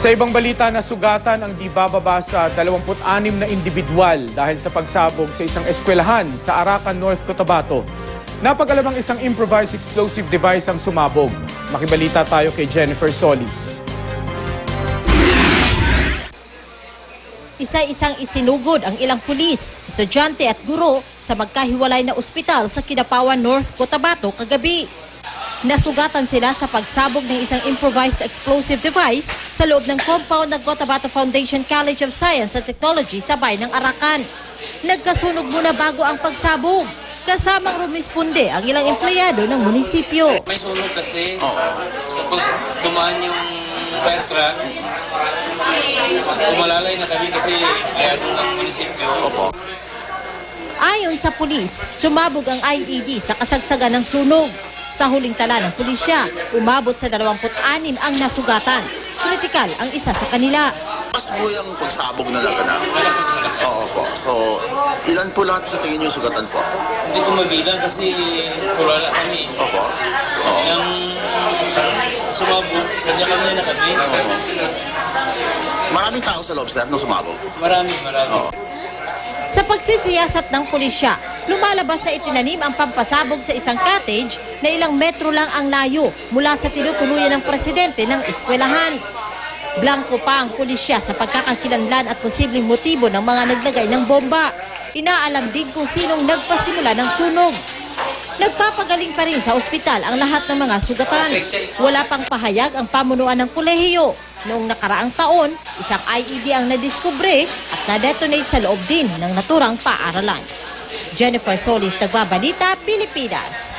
Sa ibang balita, nasugatan ang di bababa sa 26 na individual dahil sa pagsabog sa isang eskwelahan sa Arakan, North Cotabato. Napagalamang isang improvised explosive device ang sumabog. Makibalita tayo kay Jennifer Solis. Isa-isang isinugod ang ilang pulis, estudyante at guro sa magkahiwalay na ospital sa Kinapawan, North Cotabato kagabi. Nasugatan sila sa pagsabog ng isang improvised explosive device sa loob ng compound ng Cotabato Foundation College of Science and Technology sa bayan ng Arakan. Nagkasunog muna bago ang pagsabog. Kasamang rumisponde ang ilang empleyado ng munisipyo. May sunog kasi. Tapos dumaan yung fire truck. Umalalay na kami kasi empleyado ng munisipyo. Opo. Ayon sa pulis, sumabog ang IED sa kasagsagan ng sunog. Sa huling tala ng pulisya, umabot sa 26 ang nasugatan. Kritikal ang isa sa kanila. Mas po yung pagsabog na malakas. Oo po. So, ilan po lahat sa tingin yung sugatan po? Hindi ko mabilang kasi tulala kami. Opo. Oo. Yung sumabog, kanya-kanya na kami. Maraming tao sa loob, sir, nung sumabog. Marami, marami. Sa pagsisiyasat ng pulisya, lumalabas na itinanim ang pampasabog sa isang cottage na ilang metro lang ang layo mula sa tinutuluyan ng presidente ng eskwelahan. Blanco pa ang pulisya sa pagkakakilanlan at posibleng motibo ng mga naglagay ng bomba. Inaalam din kung sinong nagpasimula ng sunog. Nagpapagaling pa rin sa ospital ang lahat ng mga sugatan. Wala pang pahayag ang pamunuan ng kolehiyo. Noong nakaraang taon, isang IED ang nadiskubre at na-detonate sa loob din ng naturang paaralan. Jennifer Solis, Nagbabalita, Pilipinas.